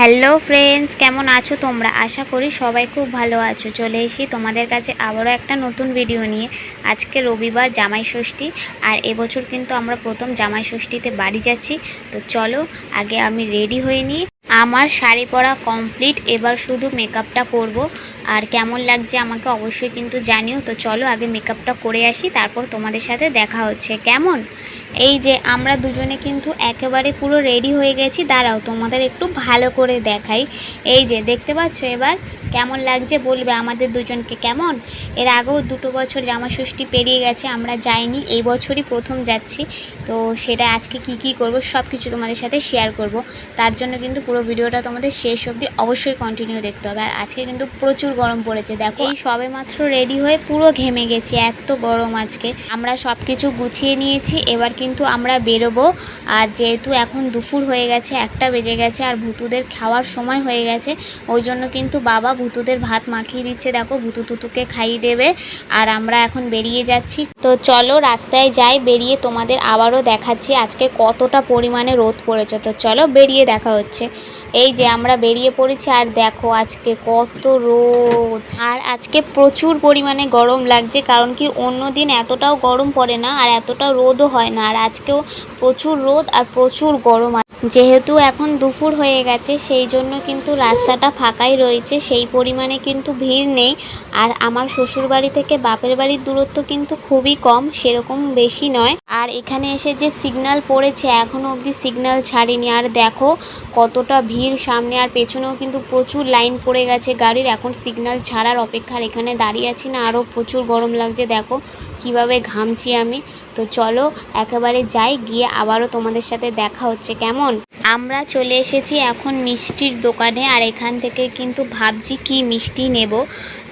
Hello friends, কেমন আছো তোমরা? আশা করি সবাই খুব ভালো আছো। চলে এসি তোমাদের কাছে আবারও একটা নতুন ভিডিও নিয়ে। আজকে রবিবার জামাই ষষ্ঠী, আর এবছর কিন্তু আমরা প্রথম জামাই ষষ্ঠীতে বাড়ি যাচ্ছি। তো চলো, আগে আমি রেডি হয়ে নিই। আমার শাড়ি পরা কমপ্লিট এবার শুধু মেকআপটা করব। আর কেমন লাগছে আমাকে অবশ্যই কিন্তু জানিও। তো চলো, আগে মেকআপটা করে আসি, তারপর তোমাদের সাথে দেখা হচ্ছে। কেমন? এই যে আমরা দুজনে কিন্তু একেবারে পুরো রেডি হয়ে গেছি। দাঁড়াও, তোমাদের একটু ভালো করে দেখাই। এই যে, দেখতে পাচ্ছ এবার? কেমন লাগছে বলবে আমাদের দুজনকে, কেমন? এর আগেও দুটো বছর জামা ষষ্ঠী পেরিয়ে গেছে, আমরা যাইনি, এই বছরই প্রথম যাচ্ছি। তো সেটা আজকে কি কি করব সব কিছু তোমাদের সাথে শেয়ার করব। তার জন্য কিন্তু পুরো ভিডিওটা তোমাদের শেষ অবধি অবশ্যই কন্টিনিউ দেখতে হবে। আর আজকে কিন্তু প্রচুর গরম পড়েছে, দেখো। এই সবে মাত্র রেডি হয়ে পুরো ঘেমে গেছি, এত গরম আজকে। আমরা সব কিছু গুছিয়ে নিয়েছি, এবার কিন্তু আমরা বেরোবো। আর যেহেতু এখন দুপুর হয়ে গেছে, একটা বেজে গেছে, আর ভুতুদের খাওয়ার সময় হয়ে গেছে, ওই জন্য কিন্তু বাবা ভুতুদের ভাত মাখিয়ে দিচ্ছে। দেখো, ভুতু তুতুকে খাইয়ে দেবে। আর আমরা এখন বেরিয়ে যাচ্ছি। তো চলো, রাস্তায় যাই, বেরিয়ে তোমাদের আবারও দেখাচ্ছি আজকে কতটা পরিমাণে রোদ পড়েছে। তো চলো, বেরিয়ে দেখা হচ্ছে। এই যে আমরা বেরিয়ে পড়েছি, আর দেখো আজকে কত রোদ। আর আজকে প্রচুর পরিমাণে গরম লাগছে, কারণ কি অন্য দিন এতটাও গরম পড়ে না, আর এতটা রোদও হয় না। আর আজকেও প্রচুর রোদ আর প্রচুর গরম যেহেতু এখন দুপুর হয়ে গেছে, সেই জন্য কিন্তু রাস্তাটা ফাঁকাই রয়েছে, সেই পরিমাণে কিন্তু ভিড় নেই। আর আমার শ্বশুর বাড়ি থেকে বাপের বাড়ির দূরত্ব কিন্তু খুবই কম, সেরকম বেশি নয়। আর এখানে এসে যে সিগন্যাল পড়েছে এখনও অবধি সিগন্যাল ছাড়েনি। আর দেখো কতটা ভিড় সামনে, আর পেছনেও কিন্তু প্রচুর লাইন পড়ে গেছে গাড়ির। এখন সিগনাল ছাড়ার অপেক্ষার এখানে দাঁড়িয়ে আছি না, আরও প্রচুর গরম লাগছে, দেখো। কীভাবে ঘামছি আমি। তো চলো একেবারে যাই গিয়ে আবারও তোমাদের সাথে দেখা হচ্ছে। কেমন? আমরা চলে এসেছি এখন মিষ্টির দোকানে আর এখান থেকে কিন্তু ভাবছি কি মিষ্টি নেব।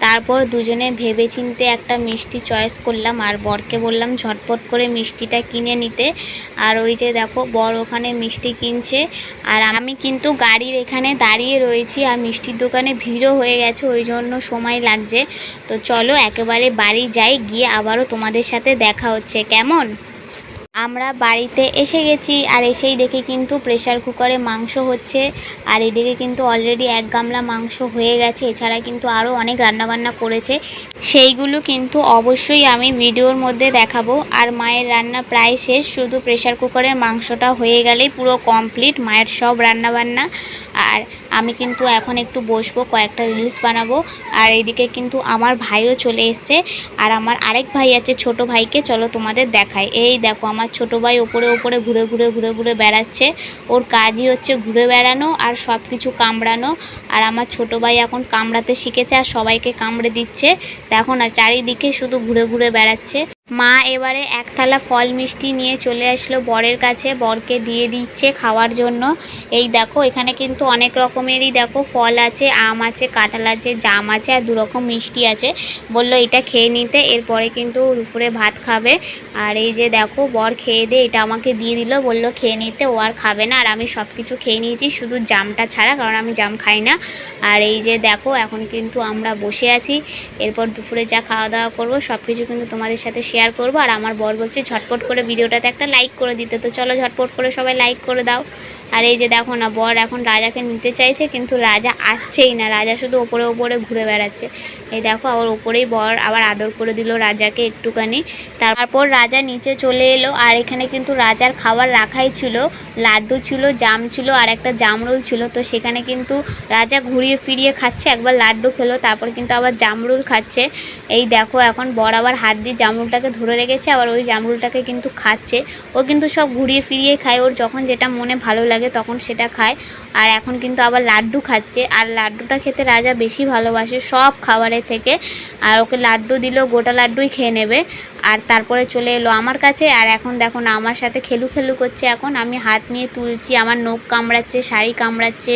তারপর দুজনে ভেবেচিন্তে একটা মিষ্টি চয়েস করলাম আর বরকে বললাম, ঝটপট করে মিষ্টিটা কিনে নিতে। আর ওই যে দেখো, বর ওখানে মিষ্টি কিনছে। আর আমি কিন্তু গাড়ির এখানে দাঁড়িয়ে রয়েছি আর মিষ্টির দোকানে ভিড়ও হয়ে গেছে, ওই জন্য সময় লাগছে। তো চলো, একেবারে বাড়ি যাই, গিয়ে আবারও তোমাদের সাথে দেখা হচ্ছে। কেমন? আমরা বাড়িতে এসে গেছি আর এসেই দেখি কিন্তু প্রেশার কুকারে মাংস হচ্ছে আর এদিকে কিন্তু অলরেডি এক গামলা মাংস হয়ে গেছে। এছাড়া কিন্তু আরও অনেক রান্নাবান্না করেছে। সেইগুলো কিন্তু অবশ্যই আমি ভিডিওর মধ্যে দেখাবো। আর মায়ের রান্না প্রায় শেষ, শুধু প্রেশার কুকারের মাংসটা হয়ে গেলেই পুরো কমপ্লিট মায়ের সব রান্নাবান্না। আর আমি কিন্তু এখন একটু বসবো, কয়েকটা রিলস বানাবো। আর এইদিকে কিন্তু আমার ভাইও চলে এসছে। আর আমার আরেক ভাই আছে, ছোট ভাইকে, চলো তোমাদের দেখায় এই দেখো, আমার ছোট ভাই ওপরে ওপরে ঘুরে ঘুরে ঘুরে ঘুরে বেড়াচ্ছে। ওর কাজই হচ্ছে ঘুরে বেড়ানো আর সব কিছু কামড়ানো। আর আমার ছোট ভাই এখন কামড়াতে শিখেছে আর সবাইকে কামড়ে দিচ্ছে। দেখো না, চারিদিকে শুধু ঘুরে ঘুরে বেড়াচ্ছে। মা এবারে এক থালা ফল মিষ্টি নিয়ে চলে আসলো বরের কাছে। বরকে দিয়ে দিচ্ছে খাওয়ার জন্য। এই দেখো, এখানে কিন্তু অনেক রকমেরই দেখো ফল আছে, আম আছে, কাঁঠাল আছে, জাম আছে আর দুরকম মিষ্টি আছে। বলল, এটা খেয়ে নিতে। এরপরে কিন্তু দুপুরে ভাত খাবে। আর এই যে দেখো, বর খেয়ে দিয়ে এটা আমাকে দিয়ে দিল। বলল, খেয়ে নিতে। ও আর খাবে না। আর আমি সব কিছু খেয়ে নিয়েছি, শুধু জামটা ছাড়া, কারণ আমি জাম খাই না। আর এই যে দেখো, এখন কিন্তু আমরা বসে আছি। এরপর দুপুরে যা খাওয়া দাওয়া করব সব কিছু কিন্তু তোমাদের সাথে শেয়ার করব। আর আমার বর বলছে ঝটপট করে ভিডিওটাতে একটা লাইক করে দিতে। তো চলো ঝটপট করে সবাই লাইক করে দাও। আর এই যে দেখো না, বর এখন রাজাকে নিতে চাইছে, কিন্তু রাজা আসছেই না। রাজা শুধু ওপরে ওপরে ঘুরে বেড়াচ্ছে। এই দেখো আবার ওপরেই বর আবার আদর করে দিল রাজাকে একটুখানি। তারপর রাজা নিচে চলে এলো, আর এখানে কিন্তু রাজার খাবার রাখাই ছিল। লাড্ডু ছিল, জাম ছিল, আর একটা জামরুল ছিল। তো সেখানে কিন্তু রাজা ঘুরিয়ে ফিরিয়ে খাচ্ছে, একবার লাড্ডু খেলো, তারপর কিন্তু আবার জামরুল খাচ্ছে। এই দেখো, এখন বর আবার হাত দিয়ে জামরুলটাকে ধরে রেখেছে, আবার ওই জামরুলটাকে কিন্তু খাচ্ছে। ও কিন্তু সব ঘুরিয়ে ফিরিয়ে খায়, ওর যখন যেটা মনে ভালো লাগে তখন সেটা খায়। আর এখন কিন্তু আবার লাড্ডু খাচ্ছে। আর লাড্ডুটা খেতে রাজা বেশি ভালোবাসে সব খাবারের থেকে। আর ওকে লাড্ডু দিলেও গোটা লাড্ডুই খেয়ে নেবে। আর তারপরে চলে এলো আমার কাছে। আর এখন দেখো না, আমার সাথে খেলু খেলু করছে এখন। আমি হাত নিয়ে তুলছি, আমার নখ কামড়াচ্ছে, শাড়ি কামড়াচ্ছে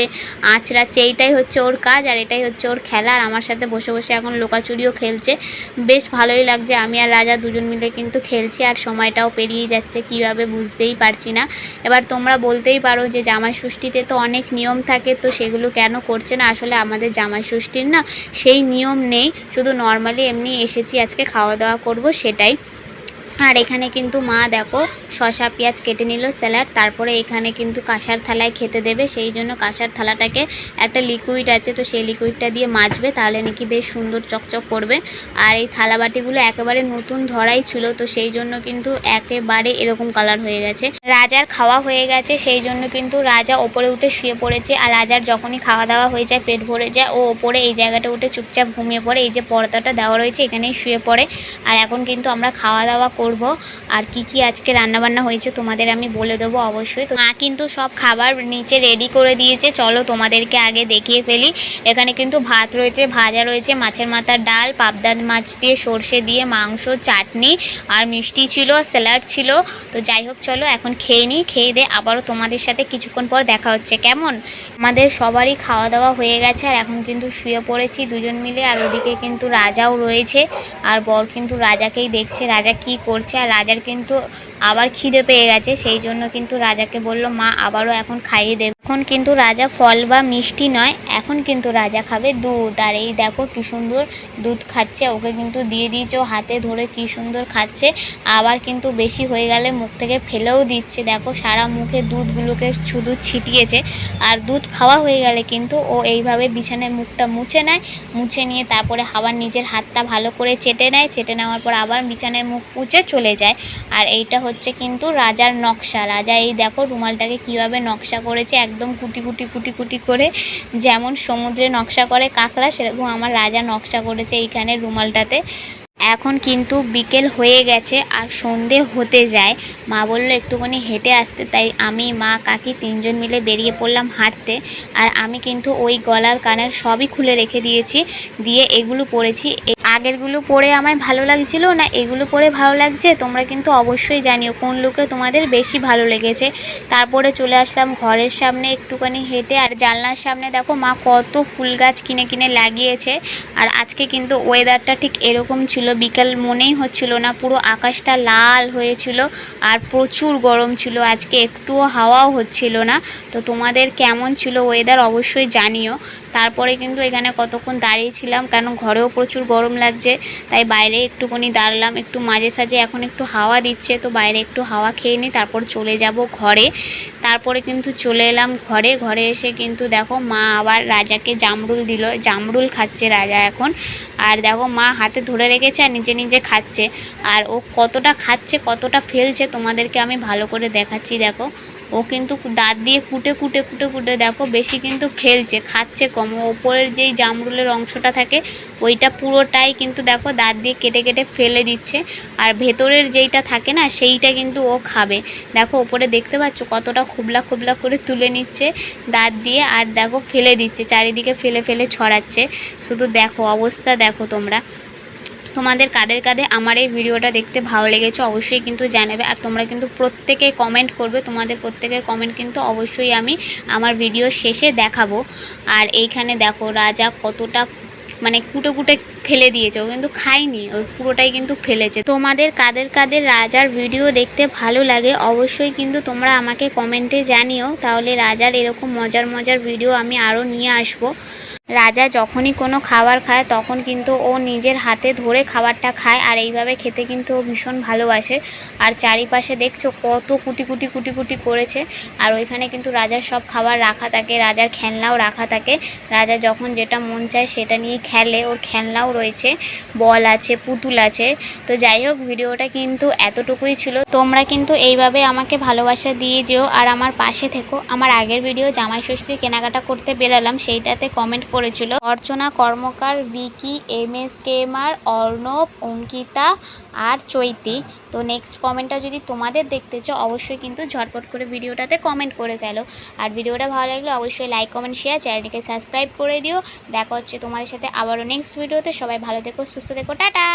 আঁচড়াচ্ছে এইটাই হচ্ছে ওর কাজ। আর এটাই হচ্ছে ওর খেলা। আর আমার সাথে বসে বসে এখন লুকাচুরিও খেলছে। বেশ ভালোই লাগছে। আমি আর রাজা দুজন মিলে কিন্তু খেলছি। আর সময়টাও পেরিয়ে যাচ্ছে, কীভাবে বুঝতেই পারছি না। এবার তোমরা বলতেই পারো যে জামাই ষষ্ঠীতে তো অনেক নিয়ম থাকে, তো সেগুলো কেন করছে না? আসলে আমাদের জামাই ষষ্ঠীর না সেই নিয়ম নেই। শুধু নর্মালি এমনি এসেছি, আজকে খাওয়া দাওয়া করব, সেটাই। আর এখানে কিন্তু মা দেখো শসা, পেঁয়াজ কেটে নিল স্যালাড, তারপরে এখানে কিন্তু কাঁসার থালায় খেতে দেবে। সেই জন্য কাঁসার থালাটাকে একটা লিকুইড আছে, তো সেই লিকুইডটা দিয়ে মাজবে, তাহলে নাকি বেশ সুন্দর চকচক করবে। আর এই থালা বাটিগুলো একেবারে নতুন ধরাই ছিল, তো সেই জন্য কিন্তু একেবারে এরকম কালার হয়ে গেছে। রাজার খাওয়া হয়ে গেছে, সেই জন্য কিন্তু রাজা ওপরে উঠে শুয়ে পড়েছে, আর রাজার যখনই খাওয়া দাওয়া হয়ে যায়, পেট ভরে যায়, ও ওপরে এই জায়গাটা উঠে চুপচাপ ঘুমিয়ে পড়ে। এই যে পর্দাটা দেওয়া রয়েছে, এখানেই শুয়ে পড়ে। আর এখন কিন্তু আমরা খাওয়া দাওয়া করব। আর কি কি আজকে রান্নাবান্না হয়েছে তোমাদের আমি বলে দেবো অবশ্যই। তো মা কিন্তু সব খাবার নিচে রেডি করে দিয়েছে। চলো তোমাদেরকে আগে দেখিয়ে ফেলি। এখানে কিন্তু ভাত রয়েছে, ভাজা রয়েছে, মাছের মাথার ডাল পাবদা মাছ দিয়ে সর্ষে দিয়ে মাংস, চাটনি আর মিষ্টি ছিল, স্যালাড ছিল। তো যাই হোক, চলো এখন খেয়ে নিই। খেয়ে দিয়ে আবারও তোমাদের সাথে কিছুক্ষণ পর দেখা হচ্ছে। কেমন? আমাদের সবারই খাওয়া দাওয়া হয়ে গেছে আর এখন কিন্তু শুয়ে পড়েছি দুজন মিলে। আর ওদিকে কিন্তু রাজাও রয়েছে। আর বর কিন্তু রাজাকেই দেখছে। রাজা কি করছে আর রাজার কিন্তু আবার খিদে পেয়ে গেছে, সেই জন্য কিন্তু রাজাকে বলল, মা, আবারও এখন খাইয়ে দেবে এখন কিন্তু রাজা ফল বা মিষ্টি নয়, এখন কিন্তু রাজা খাবে দুধ। আর এই দেখো কি সুন্দর দুধ খাচ্ছে, ওকে কিন্তু দিয়ে দিয়েছে হাতে ধরে কি সুন্দর খাচ্ছে। আবার কিন্তু বেশি হয়ে গেলে মুখ থেকে ফেলেও দিচ্ছে। দেখো সারা মুখে দুধগুলোকে শুধু ছিটিয়েছে। আর দুধ খাওয়া হয়ে গেলে কিন্তু ও এইভাবে বিছানায় মুখটা মুছে নেয়, মুছে নিয়ে তারপরে আবার নিজের হাতটা ভালো করে চেটে নেয়। চেটে নেওয়ার পর আবার বিছানায় মুখ মুছে চলে যায়। আর এইটা হচ্ছে কিন্তু রাজার নকশা। রাজা, এই দেখো রুমালটাকে কীভাবে নকশা করেছে, একদম কুটি কুটি কুটি কুটি করে যেমন সমুদ্রে নকশা করে কাঁকড়া, সেরকম আমার রাজা নকশা করেছে এইখানে রুমালটাতে। এখন কিন্তু বিকেল হয়ে গেছে আর সন্ধে হতে যায়। মা বলল, একটুখানি হেঁটে আসতে। তাই আমি, মা, কাকি তিনজন মিলে বেরিয়ে পড়লাম হাঁটতে। আর আমি কিন্তু ওই গলার কানের সবই খুলে রেখে দিয়েছি, দিয়ে এগুলো পরেছি আগেরগুলো পরে আমায় ভালো লাগছিল না এগুলো পরে ভালো লাগছে, তোমরা কিন্তু অবশ্যই জানিও কোন লুকে তোমাদের বেশি ভালো লেগেছে। তারপরে চলে আসলাম ঘরের সামনে একটুখানি হেঁটে, আর জানলার সামনে দেখো মা কত ফুল গাছ কিনে কিনে লাগিয়েছে, আর আজকে কিন্তু ওয়েদারটা ঠিক এরকম ছিল, বিকাল মনেই হচ্ছিল না, পুরো আকাশটা লাল হয়েছিল, আর প্রচুর গরম ছিল, আজকে একটুও হাওয়াও হচ্ছিল না। তো তোমাদের কেমন ছিল ওয়েদার অবশ্যই জানিও। তারপরে কিন্তু এখানে কতক্ষণ দাঁড়িয়েছিলাম কারণ ঘরেও প্রচুর গরম লাগছে, তাই বাইরে একটুখানি দাঁড়ালাম, একটু মাঝে সাঝে এখন একটু হাওয়া দিচ্ছে, তো বাইরে একটু হাওয়া খেয়ে নিই, তারপর চলে যাব ঘরে। তারপরে কিন্তু চলে এলাম ঘরে ঘরে এসে কিন্তু দেখো মা আবার রাজাকে জামরুল দিল, জামরুল খাচ্ছে রাজা এখন, আর দেখো মা হাতে ধরে রেখেছে আর নিজে নিজে খাচ্ছে, আর ও কতটা খাচ্ছে, কতটা ফেলছে তোমাদেরকে আমি ভালো করে দেখাচ্ছি দেখো। ও কিন্তু দাঁত দিয়ে কুটে কুটে কুটে কুটে দেখো বেশি কিন্তু ফেলছে, খাচ্ছে কম। ওপরের যেই জামরুলের অংশটা থাকে, ওইটা পুরোটাই কিন্তু দেখো দাঁত দিয়ে কেটে কেটে ফেলে দিচ্ছে। আর ভেতরের যেইটা থাকে না, সেইটা কিন্তু ও খাবে। দেখো ওপরে দেখতে পাচ্ছ কতটা খুবলা খুবলা করে তুলে নিচ্ছে দাঁত দিয়ে, আর দেখো ফেলে দিচ্ছে, চারিদিকে ফেলে ফেলে ছড়াচ্ছে। শুধু দেখো অবস্থা দেখো তোমরা। তোমাদের কাদের কাদের আমার এই ভিডিওটা দেখতে ভালো লেগেছে অবশ্যই কিন্তু জানাবে। আর তোমরা কিন্তু প্রত্যেকে কমেন্ট করবে, তোমাদের প্রত্যেকের কমেন্ট কিন্তু অবশ্যই আমি আমার ভিডিও শেষে দেখাবো। আর এইখানে দেখো রাজা কতটা মানে কুটে কুটে ফেলে দিয়েছে, ও কিন্তু খায়নি ওই পুরোটাই কিন্তু ফেলেছে। তোমাদের কাদের কাদের রাজার ভিডিও দেখতে ভালো লাগে অবশ্যই কিন্তু তোমরা আমাকে কমেন্টে জানিও, তাহলে রাজার এরকম মজার মজার ভিডিও আমি আরও নিয়ে আসব। রাজা যখনই কোনো খাবার খায়, তখন কিন্তু ও নিজের হাতে ধরে খাবারটা খায় আর এইভাবে খেতে কিন্তু ও ভীষণ ভালোবাসে। আর চারিপাশে দেখছ কত কুটি কুটি কুটি কুটি করেছে। আর ওইখানে কিন্তু রাজার সব খাবার রাখা থাকে, রাজার খেলনাও রাখা থাকে। রাজা যখন যেটা মন চায় সেটা নিয়ে খেলে, ওর খেলনাও রয়েছে, বল আছে, পুতুল আছে। তো যাই হোক, ভিডিওটা কিন্তু এতটুকুই ছিল। তোমরা কিন্তু এইভাবে আমাকে ভালোবাসা দিয়ে যেও আর আমার পাশে থেকো। আমার আগের ভিডিও জামাই ষষ্ঠীর কেনাকাটা করতে বেরালাম, সেইটাতে কমেন্ট করেছিল অর্চনা কর্মকার, ভিকি এম এস কেমার অর্ণব, অঙ্কিতা আর চৈতি। তো নেক্সট কমেন্টটা যদি তোমাদের দেখতে চাও, অবশ্যই কিন্তু ঝটপট করে ভিডিওটাতে কমেন্ট করে ফেলো। আর ভিডিওটা ভালো লাগলে অবশ্যই লাইক কমেন্ট শেয়ার চ্যানেলটিকে সাবস্ক্রাইব করে দিও। দেখা হচ্ছে তোমাদের সাথে আবারও নেক্সট ভিডিওতে সবাই ভালো দেখো সুস্থ থেকো, টাটা!